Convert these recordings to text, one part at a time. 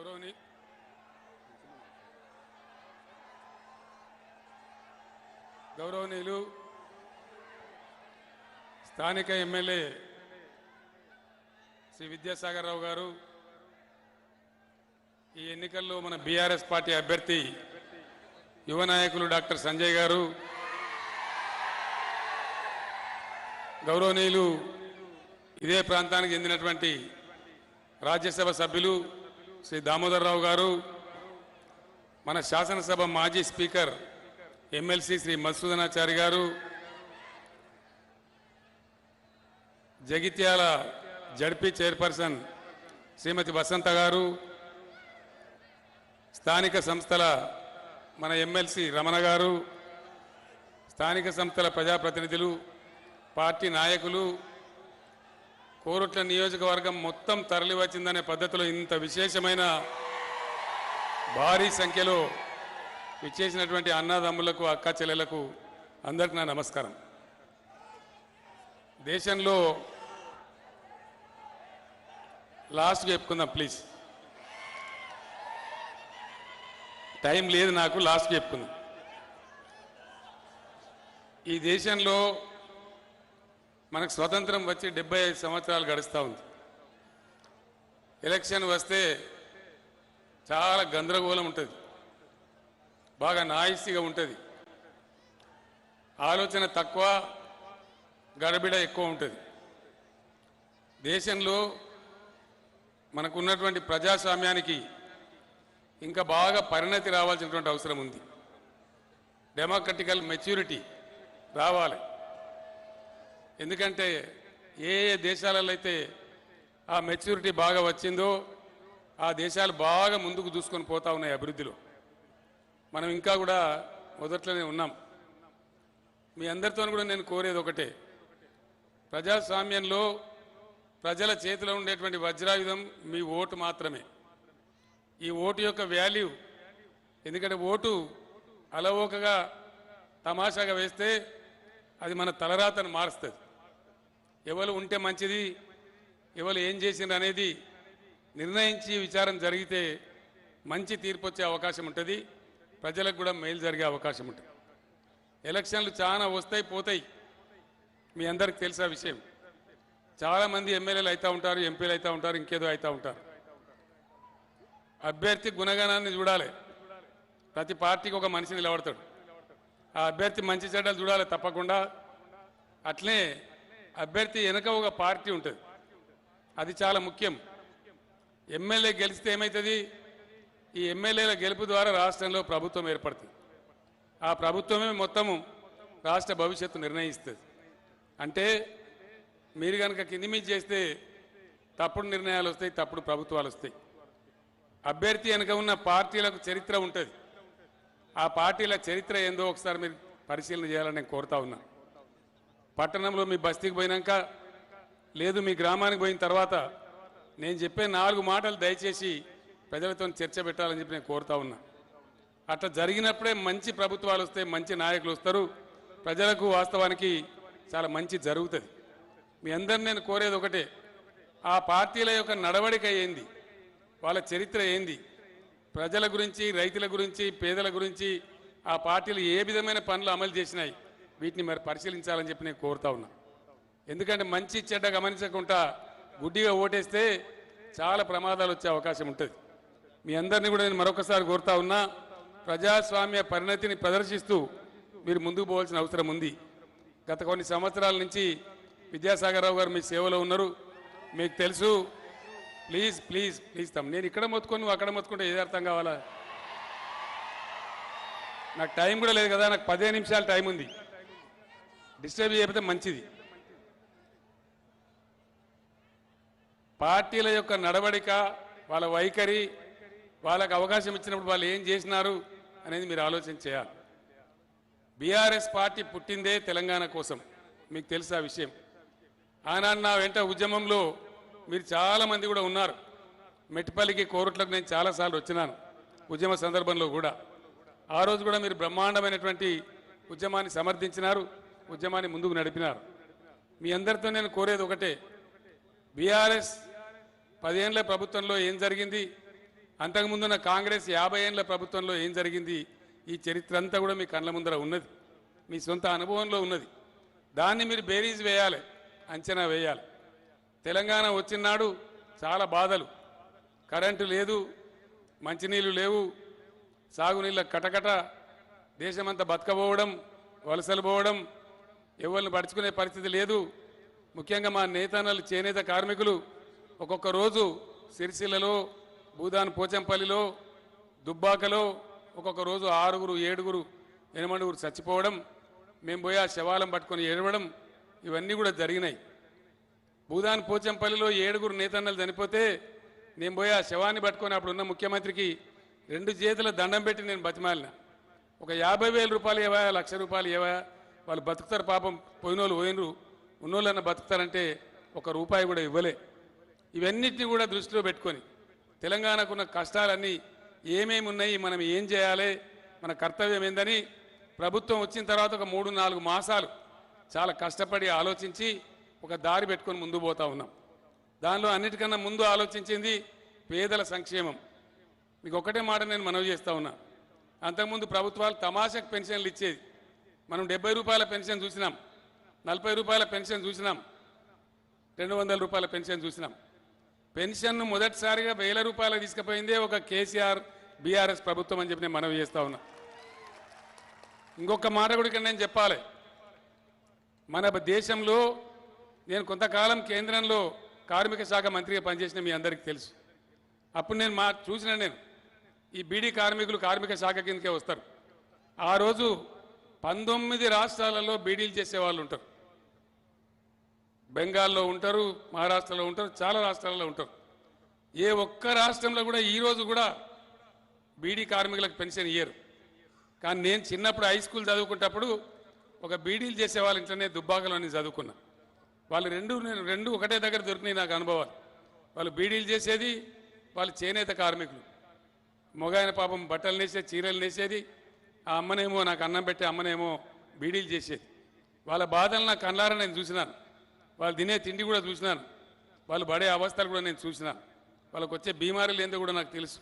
గౌరవని. గౌరవనీయులు స్థానిక ఎమ్మెల్యే శ్రీ విద్యాసాగర్ రావు గారు ఈ ఎన్నికల్లో మన బీఆర్ఎస్ పార్టీ అభ్యర్థి యువ నాయకులు డాక్టర్ సంజయ్ గారు. గౌరవనీయులు ఇదే ప్రాంతానికి చెందినటువంటి రాజ్యసభ సభ్యులు శ్రీ దామోదరరావు గారు మన శాసనసభ మాజీ speaker MLC Shri Madhusudanachari garu Jagtial ZP chairperson Shrimati Vasantha garu స్థానిక సంస్థల మన ఎమ్మెల్సీ రమణ గారు స్థానిక సంస్థల ప్రజాప్రతినిధులు పార్టీ నాయకులు కోరుట్ల నియోజకవర్గం మొత్తం తరలి వచ్చిందనే పద్ధతిలో ఇంత విశేషమైన భారీ సంఖ్యలో విచ్చేసినటువంటి అన్నదమ్ములకు అక్క చెల్లెలకు అందరికి నా నమస్కారం. దేశంలో లాస్ట్ చెప్పుకుందాం ప్లీజ్. టైం లేదు నాకు లాస్ట్ చెప్పుకుందాం. ఈ దేశంలో మనకు స్వతంత్రం వచ్చి డెబ్బై ఐదు సంవత్సరాలు గడుస్తూ ఉంది. ఎలక్షన్ వస్తే చాలా గందరగోళం ఉంటుంది. బాగా నాయిస్గా ఉంటుంది. ఆలోచన తక్కువ గడబిడ ఎక్కువ ఉంటుంది. దేశంలో మనకున్నటువంటి ప్రజాస్వామ్యానికి ఇంకా బాగా పరిణతి రావాల్సినటువంటి అవసరం ఉంది. డెమోక్రటికల్ మెచ్యూరిటీ రావాలి. ఎందుకంటే ఏ ఏ దేశాలలో అయితే ఆ మెచ్యూరిటీ బాగా వచ్చిందో ఆ దేశాలు బాగా ముందుకు దూసుకొని పోతా ఉన్నాయి అభివృద్ధిలో. మనం ఇంకా కూడా మొదట్లోనే ఉన్నాం. మీ అందరితో కూడా నేను కోరేది ఒకటే. ప్రజాస్వామ్యంలో ప్రజల చేతిలో ఉండేటువంటి వజ్రాయుధం మీ ఓటు మాత్రమే. ఈ ఓటు యొక్క వాల్యూ ఎందుకంటే ఓటు అలవోకగా తమాషాగా వేస్తే అది మన తలరాతను మారుస్తుంది. ఎవరు ఉంటే మంచిది ఎవరు ఏం చేసిండ్రు అనేది నిర్ణయించి విచారం జరిగితే మంచి తీర్పు వచ్చే అవకాశం ఉంటుంది. ప్రజలకు కూడా మేలు జరిగే అవకాశం ఉంటుంది. ఎలక్షన్లు చాలా వస్తాయి పోతాయి. మీ అందరికి తెలిసా విషయం? చాలామంది ఎమ్మెల్యేలు అవుతూ ఉంటారు ఎంపీలు అవుతూ ఉంటారు ఇంకేదో అవుతూ ఉంటారు. అభ్యర్థి గుణగణాన్ని చూడాలి. ప్రతి పార్టీకి ఒక మనిషి నిలబడతాడు. ఆ అభ్యర్థి మంచి చెడ్డలు చూడాలి తప్పకుండా. అట్లే అభ్యర్థి వెనక ఒక పార్టీ ఉంటుంది. అది చాలా ముఖ్యం. ఎమ్మెల్యే గెలిస్తే ఏమవుతుంది ఈ ఎమ్మెల్యేల గెలుపు ద్వారా రాష్ట్రంలో ప్రభుత్వం ఏర్పడుతుంది. ఆ ప్రభుత్వమే మొత్తము రాష్ట్ర భవిష్యత్తు నిర్ణయిస్తుంది. అంటే మీరు కనుక కింది మీద చేస్తే తప్పుడు నిర్ణయాలు వస్తాయి తప్పుడు ప్రభుత్వాలు వస్తాయి. అభ్యర్థి వెనుక ఉన్న పార్టీలకు చరిత్ర ఉంటుంది. ఆ పార్టీల చరిత్ర ఏందో ఒకసారి మీరు పరిశీలన చేయాలని నేను కోరుతా ఉన్నా. పట్టణంలో మీ బస్తీకి పోయినాక లేదు మీ గ్రామానికి పోయిన తర్వాత నేను చెప్పే నాలుగు మాటలు దయచేసి ప్రజలతో చర్చ పెట్టాలని చెప్పి నేను కోరుతా ఉన్నా. అట్లా జరిగినప్పుడే మంచి ప్రభుత్వాలు వస్తాయి మంచి నాయకులు వస్తారు. ప్రజలకు వాస్తవానికి చాలా మంచి జరుగుతుంది. మీ అందరిని నేను కోరేది ఒకటే ఆ పార్టీల యొక్క నడవడిక ఏంది? వాళ్ళ చరిత్ర ఏంది? ప్రజల గురించి రైతుల గురించి పేదల గురించి ఆ పార్టీలు ఏ విధమైన పనులు అమలు చేసినాయి? వీటిని మరి పరిశీలించాలని చెప్పి నేను కోరుతా ఉన్నా. ఎందుకంటే మంచి చెడ్డ గమనించకుండా గుడ్డిగా ఓటేస్తే చాలా ప్రమాదాలు వచ్చే అవకాశం ఉంటుంది. మీ అందరినీ కూడా నేను మరొకసారి కోరుతా ఉన్నా ప్రజాస్వామ్య పరిణతిని ప్రదర్శిస్తూ మీరు ముందుకు పోవాల్సిన అవసరం ఉంది. గత కొన్ని సంవత్సరాల నుంచి విద్యాసాగర్ రావు గారు మీ సేవలో ఉన్నారు. మీకు తెలుసు ప్లీజ్ ప్లీజ్ ప్లీజ్ తమ్ నేను ఇక్కడ మొత్తుకొని నువ్వు అక్కడ మొత్తుకుంటే ఏది అర్థం కావాలా? నాకు టైం కూడా లేదు కదా నాకు పదిహేను నిమిషాలు టైం ఉంది. డిస్టర్బ్ చేయకపోతే మంచిది. పార్టీల యొక్క నడవడిక వాళ్ళ వైఖరి వాళ్ళకు అవకాశం ఇచ్చినప్పుడు వాళ్ళు ఏం చేసినారు అనేది మీరు ఆలోచన చేయాలి. బీఆర్ఎస్ పార్టీ పుట్టిందే తెలంగాణ కోసం. మీకు తెలుసు ఆ విషయం. ఆనాడు నా వెంట ఉద్యమంలో మీరు చాలామంది కూడా ఉన్నారు. మెట్టిపల్లికి కోరుట్లకు నేను చాలాసార్లు వచ్చినాను ఉద్యమ సందర్భంలో కూడా. ఆ రోజు కూడా మీరు బ్రహ్మాండమైనటువంటి ఉద్యమాన్ని సమర్థించినారు. ఉద్యమాన్ని ముందుకు నడిపినారు. మీ అందరితో నేను కోరేది ఒకటే. బీఆర్ఎస్ పదేళ్ళ ప్రభుత్వంలో ఏం జరిగింది? అంతకుముందున్న కాంగ్రెస్ యాభై ఏళ్ళ ప్రభుత్వంలో ఏం జరిగింది? ఈ చరిత్ర అంతా కూడా మీ కళ్ళ ముందర ఉన్నది. మీ సొంత అనుభవంలో ఉన్నది. దాన్ని మీరు బేరీజ్ వేయాలి అంచనా వేయాలి. తెలంగాణ వచ్చినాడు చాలా బాధలు. కరెంటు లేదు మంచినీళ్ళు లేవు సాగునీళ్ళ కటకట దేశమంతా బతకపోవడం వలసలు పోవడం ఎవరిని పడుచుకునే పరిస్థితి లేదు. ముఖ్యంగా మా నేతన్నలు చేనేత కార్మికులు ఒక్కొక్క రోజు సిరిసిల్లలో భూదాన్ పోచంపల్లిలో దుబ్బాకలో ఒక్కొక్క రోజు ఆరుగురు ఏడుగురు ఎనిమిడుగురు చచ్చిపోవడం మేము పోయి ఆ శవాలం పట్టుకొని ఏడవడం ఇవన్నీ కూడా జరిగినాయి. భూదాన్ పోచంపల్లిలో ఏడుగురు నేతన్నలు చనిపోతే నేను పోయి ఆ శవాన్ని పట్టుకొని అప్పుడు ఉన్న ముఖ్యమంత్రికి రెండు చేతుల దండం పెట్టి నేను బతిమాలిన. ఒక యాభై వేల రూపాయలు ఏవా లక్ష రూపాయలు ఏవా వాళ్ళు బతుకుతారు పాపం పోయినోళ్ళు పోయినరు ఉన్నోళ్ళన్న బతుకుతారంటే ఒక రూపాయి కూడా ఇవ్వలే. ఇవన్నిటిని కూడా దృష్టిలో పెట్టుకొని తెలంగాణకున్న కష్టాలన్నీ ఏమేమి ఉన్నాయి మనం ఏం చేయాలి మన కర్తవ్యం ఏందని ప్రభుత్వం వచ్చిన తర్వాత ఒక మూడు నాలుగు మాసాలు చాలా కష్టపడి ఆలోచించి ఒక దారి పెట్టుకొని ముందు పోతా ఉన్నాం. దానిలో అన్నిటికన్నా ముందు ఆలోచించింది పేదల సంక్షేమం. మీకు ఒకటే మాట నేను మనవి చేస్తా ఉన్నా. అంతకుముందు ప్రభుత్వాలు తమాషకు పెన్షన్లు ఇచ్చేది. మనం డెబ్బై రూపాయల పెన్షన్ చూసినాం నలభై రూపాయల పెన్షన్ చూసినాం రెండు వందల రూపాయల పెన్షన్ చూసినాం. పెన్షన్ను మొదటిసారిగా వేల రూపాయలు తీసుకుపోయిందే ఒక కేసీఆర్ బీఆర్ఎస్ ప్రభుత్వం అని చెప్పి నేను మనవి చేస్తా ఉన్నా. ఇంకొక మాట కూడా ఇక్కడ నేను చెప్పాలి. మన దేశంలో నేను కొంతకాలం కేంద్రంలో కార్మిక శాఖ మంత్రిగా పనిచేసిన మీ అందరికీ తెలుసు. అప్పుడు నేను మా చూసిన నేను ఈ బీడీ కార్మికులు కార్మిక శాఖ కిందకే వస్తారు. ఆ రోజు పంతొమ్మిది రాష్ట్రాలలో బీడీలు చేసే వాళ్ళు ఉంటారు. బెంగాల్లో ఉంటారు మహారాష్ట్రలో ఉంటారు చాలా రాష్ట్రాలలో ఉంటారు. ఏ ఒక్క రాష్ట్రంలో కూడా ఈరోజు కూడా బీడీ కార్మికులకు పెన్షన్ ఇయ్యరు. కానీ నేను చిన్నప్పుడు హై స్కూల్ చదువుకునేటప్పుడు ఒక బీడీలు చేసే వాళ్ళ ఇంట్లోనే దుబ్బాకలో నేను చదువుకున్నా. వాళ్ళు రెండు నేను రెండు ఒకటే దగ్గర దొరికినాయి నాకు అనుభవాలు. వాళ్ళు బీడీలు చేసేది వాళ్ళు చేనేత కార్మికులు. మొగాయన పాపం బట్టలు నేసేది చీరలు నేసేది ఆ అమ్మనేమో నాకు అన్నం పెట్టే అమ్మనేమో బీడీలు చేసేది. వాళ్ళ బాధలు నా కళ్ళారా నేను చూసినాను. వాళ్ళు తినే తిండి కూడా చూసినాను. వాళ్ళు పడే అవస్థలు కూడా నేను చూసినాను. వాళ్ళకు వచ్చే బీమారీలు ఏందో కూడా నాకు తెలుసు.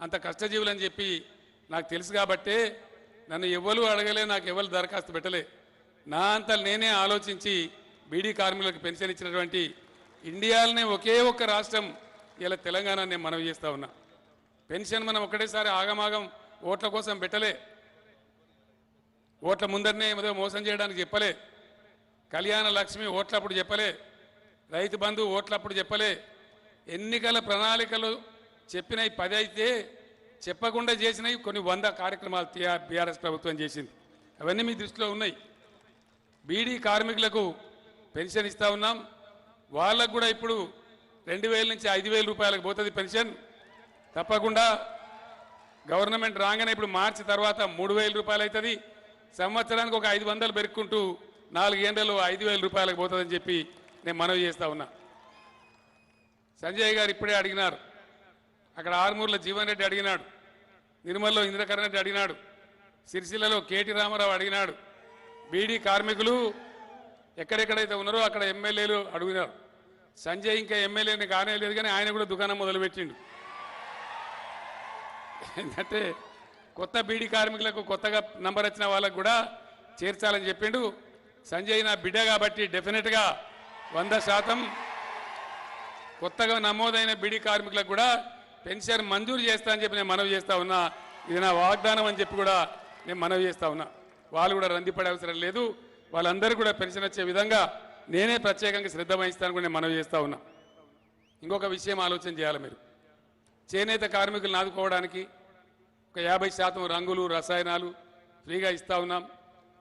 అంత కష్టజీవులు అని చెప్పి నాకు తెలుసు కాబట్టే నన్ను ఎవ్వరూ అడగలే నాకు ఎవరు దరఖాస్తు పెట్టలే. నా అంత నేనే ఆలోచించి బీడీ కార్మికులకు పెన్షన్ ఇచ్చినటువంటి ఇండియాలోనే ఒకే ఒక్క రాష్ట్రం ఇలా తెలంగాణ నేను మనవి చేస్తా ఉన్నా. పెన్షన్ మనం ఒకటేసారి ఆగమాగం ఓట్ల కోసం పెట్టలే. ఓట్ల ముందరనే ఏదో మోసం చేయడానికి చెప్పలే. కళ్యాణ లక్ష్మి ఓట్లప్పుడు చెప్పలే. రైతు బంధు ఓట్లప్పుడు చెప్పలే. ఎన్నికల ప్రణాళికలు చెప్పినవి పది అయితే చెప్పకుండా చేసినవి కొన్ని వంద కార్యక్రమాలు బీఆర్ఎస్ ప్రభుత్వం చేసింది. అవన్నీ మీ దృష్టిలో ఉన్నాయి. బీడీ కార్మికులకు పెన్షన్ ఇస్తూ ఉన్నాం. వాళ్ళకు కూడా ఇప్పుడు రెండు వేల నుంచి ఐదు వేల రూపాయలకు పోతుంది పెన్షన్. తప్పకుండా గవర్నమెంట్ రాగానే ఇప్పుడు మార్చి తర్వాత మూడు వేల రూపాయలు అవుతుంది సంవత్సరానికి ఒక ఐదు వందలు పెరుక్కుంటూ నాలుగేళ్ళలో ఐదు వేల రూపాయలకు పోతుందని చెప్పి నేను మనవి చేస్తా ఉన్నా. సంజయ్ గారు ఇప్పుడే అడిగినారు. అక్కడ ఆర్మూర్లో జీవన్ రెడ్డి అడిగినాడు. నిర్మల్లో ఇంద్రకరణ్ రెడ్డి అడిగినాడు. సిరిసిల్లలో కేటీ రామారావు అడిగినాడు. బీడీ కార్మికులు ఎక్కడెక్కడైతే ఉన్నారో అక్కడ ఎమ్మెల్యేలు అడిగినారు. సంజయ్ ఇంకా ఎమ్మెల్యేని కానే లేదు కానీ ఆయన కూడా దుకాణం మొదలుపెట్టిండు. ఏంటంటే కొత్త బీడీ కార్మికులకు కొత్తగా నంబర్ వచ్చిన వాళ్ళకు కూడా చేర్చాలని చెప్పిండు. సంజయ్ నా బిడ్డ కాబట్టి డెఫినెట్గా వంద శాతం కొత్తగా నమోదైన బీడీ కార్మికులకు కూడా పెన్షన్ మంజూరు చేస్తా అని చెప్పి నేను మనవి చేస్తా ఉన్నా. ఇది నా వాగ్దానం అని చెప్పి కూడా నేను మనవి చేస్తా ఉన్నా. వాళ్ళు కూడా రందిపడే అవసరం లేదు. వాళ్ళందరూ కూడా పెన్షన్ వచ్చే విధంగా నేనే ప్రత్యేకంగా శ్రద్ధ వహిస్తాను కూడా నేను మనవి చేస్తా ఉన్నా. ఇంకొక విషయం ఆలోచన చేయాలి మీరు. చేనేత కార్మికులను ఆదుకోవడానికి ఒక యాభై శాతం రంగులు రసాయనాలు ఫ్రీగా ఇస్తూ ఉన్నాం.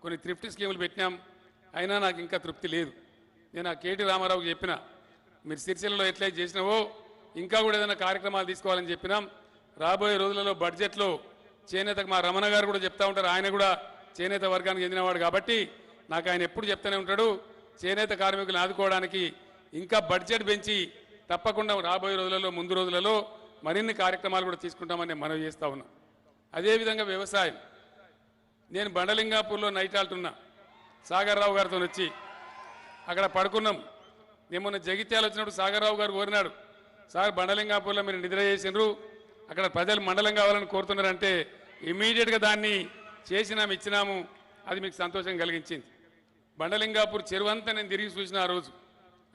కొన్ని థ్రిఫ్ట్ స్కీములు పెట్టినాం. అయినా నాకు ఇంకా తృప్తి లేదు. నేను ఆ కేటీ రామారావుకి చెప్పిన మీరు సిరిసిల్లలో ఎట్లయితే చేసినావో ఇంకా కూడా ఏదైనా కార్యక్రమాలు తీసుకోవాలని చెప్పినాం. రాబోయే రోజులలో బడ్జెట్లో చేనేతకు మా రమణ గారు కూడా చెప్తా ఉంటారు. ఆయన కూడా చేనేత వర్గానికి చెందినవాడు కాబట్టి నాకు ఆయన ఎప్పుడు చెప్తూనే ఉంటాడు. చేనేత కార్మికులను ఆదుకోవడానికి ఇంకా బడ్జెట్ పెంచి తప్పకుండా రాబోయే రోజులలో ముందు రోజులలో మరిన్ని కార్యక్రమాలు కూడా తీసుకుంటామని మనవి చేస్తా ఉన్నాం. అదేవిధంగా వ్యవసాయం. నేను బండలింగాపూర్లో నైట్ ఆల్టున్నా సాగర్రావు గారితో వచ్చి అక్కడ పడుకున్నాం. నేను మొన్న జగిత్యాల వచ్చినప్పుడు సాగర్రావు గారు కోరినాడు. సార్ బండలింగాపూర్లో మీరు నిద్ర చేసినారు అక్కడ ప్రజలు మండలం కావాలని కోరుతున్నారంటే ఇమీడియట్గా దాన్ని చేసినాము ఇచ్చినాము. అది మీకు సంతోషం కలిగించింది. బండలింగాపూర్ చెరువు అంతా నేను తిరిగి చూసిన ఆ రోజు.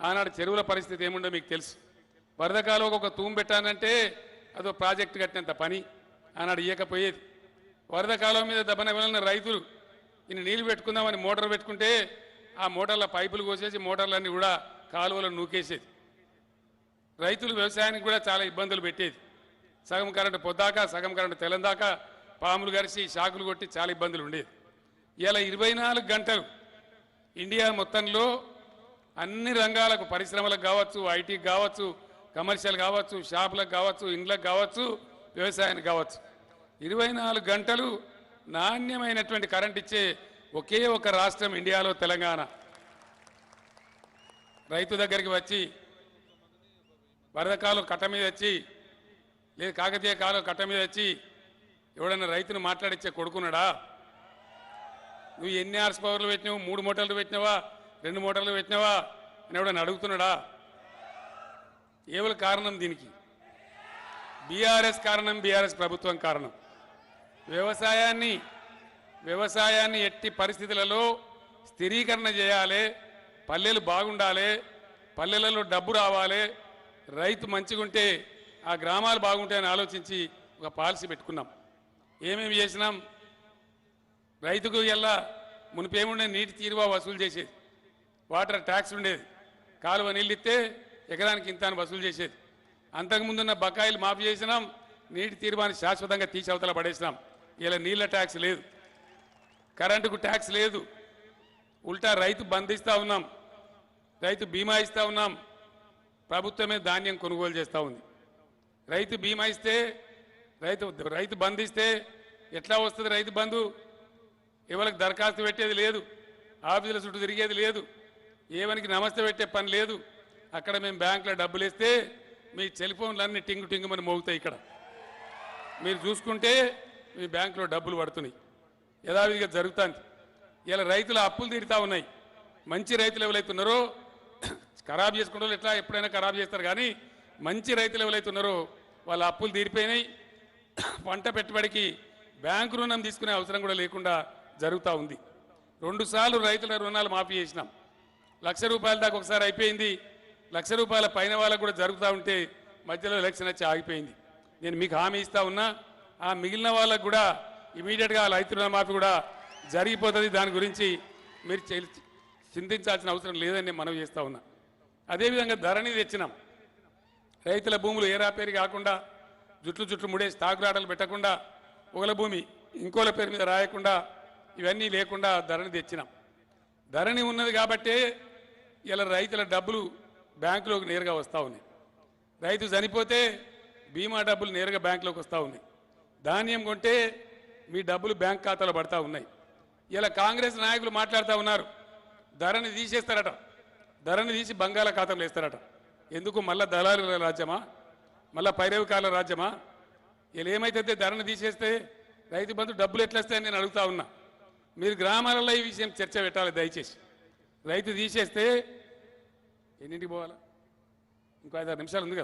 ఆనాడు చెరువుల పరిస్థితి ఏముండో మీకు తెలుసు. వరద ఒక తూము పెట్టానంటే అదో ప్రాజెక్టు కట్టినంత పని. ఆనాడు ఇయ్యకపోయేది వరద కాలం మీద దెబ్బన వెళ్ళిన రైతులు ఇన్ని నీళ్ళు పెట్టుకుందామని మోటార్ పెట్టుకుంటే ఆ మోటార్ల పైపులు కోసేసి మోటార్లన్నీ కూడా కాలువలు నూకేసేది. రైతులు వ్యవసాయానికి కూడా చాలా ఇబ్బందులు పెట్టేది. సగం కరెంటు పొద్దాక సగం కరెంటు తెలందాక పాములు గరిచి షాకులు కొట్టి చాలా ఇబ్బందులు ఉండేది. ఇలా ఇరవై నాలుగు గంటలు ఇండియా మొత్తంలో అన్ని రంగాలకు పరిశ్రమలకు కావచ్చు ఐటీకి కావచ్చు కమర్షియల్ కావచ్చు షాపులకు కావచ్చు ఇండ్లకు కావచ్చు వ్యవసాయానికి కావచ్చు. ఇరవై నాలుగు గంటలు నాణ్యమైనటువంటి కరెంట్ ఇచ్చే ఒకే ఒక రాష్ట్రం ఇండియాలో తెలంగాణ. రైతు దగ్గరికి వచ్చి వరద కాలం కట్ట మీద వచ్చి లేదు కాకతీయ కాలం కట్ట మీద వచ్చి ఎవడన్నా రైతును మాట్లాడిచ్చే కొడుకున్నాడా? నువ్వు ఎన్ని హార్స్ పవర్లు పెట్టినావు? మూడు మోటార్లు పెట్టినావా? రెండు మోటార్లు పెట్టినావా? అని ఎవడన్నా అడుగుతున్నాడా? ఏవల కారణం దీనికి. బీఆర్ఎస్ కారణం బీఆర్ఎస్ ప్రభుత్వం కారణం. వ్యవసాయాన్ని వ్యవసాయాన్ని ఎట్టి పరిస్థితులలో స్థిరీకరణ చేయాలి పల్లెలు బాగుండాలి పల్లెలలో డబ్బు రావాలి రైతు మంచిగుంటే ఆ గ్రామాలు బాగుంటాయని ఆలోచించి ఒక పాలసీ పెట్టుకున్నాం. ఏమేమి చేసినాం? రైతుకు ఎలా మునిపేముండే నీటి తీరువా వసూలు చేసేది. వాటర్ ట్యాక్స్ ఉండేది. కాలువ నీళ్ళు ఇస్తే ఎకరానికి ఇంత అని వసూలు చేసేది. అంతకుముందున్న బకాయిలు మాఫీ చేసినాం నీటి తీర్మానం శాశ్వతంగా తీసి అవతల పడేసినాం. ఇలా నీళ్ళ ట్యాక్స్ లేదు. కరెంటుకు ట్యాక్స్ లేదు. ఉల్టా రైతు బంధిస్తూ ఉన్నాం. రైతు బీమా ఇస్తూ ఉన్నాం. ప్రభుత్వమే ధాన్యం కొనుగోలు చేస్తూ ఉంది. రైతు బీమా ఇస్తే రైతు రైతు బంధిస్తే ఎట్లా వస్తుంది రైతు బంధు? ఎవరికి దరఖాస్తు పెట్టేది లేదు. ఆఫీసుల చుట్టూ తిరిగేది లేదు. ఏవనికి నమస్తే పెట్టే పని లేదు. అక్కడ మేము బ్యాంకులో డబ్బులు ఇస్తే మీ టెలిఫోన్లన్నీ టింగు టింగుమని మోగుతాయి ఇక్కడ. మీరు చూసుకుంటే మీ బ్యాంకులో డబ్బులు పడుతున్నాయి. యథావిధిగా జరుగుతుంది. ఇలా రైతులు అప్పులు తీరుతా ఉన్నాయి. మంచి రైతులు ఎవరైతున్నారో ఖరాబ్ చేసుకుంటారు ఎట్లా ఎప్పుడైనా ఖరాబ్ చేస్తారు కానీ మంచి రైతులు ఎవరైతున్నారో వాళ్ళ అప్పులు తీరిపోయినాయి. పంట పెట్టుబడికి బ్యాంకు రుణం తీసుకునే అవసరం కూడా లేకుండా జరుగుతూ ఉంది. రెండుసార్లు రైతుల రుణాలు మాఫీ చేసినాం. లక్ష రూపాయల దాకా ఒకసారి అయిపోయింది. లక్ష రూపాయల పైన వాళ్ళకు కూడా జరుగుతూ ఉంటే మధ్యలో ఎలక్షన్ వచ్చి ఆగిపోయింది. నేను మీకు హామీ ఇస్తా ఉన్నా ఆ మిగిలిన వాళ్ళకు కూడా ఇమీడియట్గా రైతు రుణమాఫీ కూడా జరిగిపోతుంది. దాని గురించి మీరు చింతించాల్సిన అవసరం లేదని నేను మనవి చేస్తూ ఉన్నా. అదేవిధంగా ధరణి తెచ్చినాం. రైతుల భూములు ఏరాపేరు కాకుండా జుట్లు జుట్లు ముడే స్టాకులాటలు పెట్టకుండా ఒకల భూమి ఇంకోల పేరు మీద రాయకుండా ఇవన్నీ లేకుండా ధరణి తెచ్చినాం. ధరణి ఉన్నది కాబట్టే ఇలా రైతుల డబ్బులు బ్యాంకులోకి నేరుగా వస్తూ ఉన్నాయి. రైతు చనిపోతే బీమా డబ్బులు నేరుగా బ్యాంకులోకి వస్తూ ఉన్నాయి. ధాన్యం కొంటే మీ డబ్బులు బ్యాంక్ ఖాతాలో పడతా ఉన్నాయి. ఇలా కాంగ్రెస్ నాయకులు మాట్లాడుతూ ఉన్నారు. ధరని తీసేస్తారట. ధరని తీసి బంగాళాఖాతంలో వేస్తారట. ఎందుకు? మళ్ళా దళారుల రాజ్యమా? మళ్ళా పైరవికాల రాజ్యమా? వీళ్ళు ఏమైతే ధరని తీసేస్తే రైతు బంధు డబ్బులు ఎట్లేస్తాయని నేను అడుగుతా ఉన్నా. మీరు గ్రామాలలో ఈ విషయం చర్చ పెట్టాలి దయచేసి. రైతు తీసేస్తే ఎన్నింటికి పోవాలా? ఇంకో ఐదారు నిమిషాలు ఉంది కదా.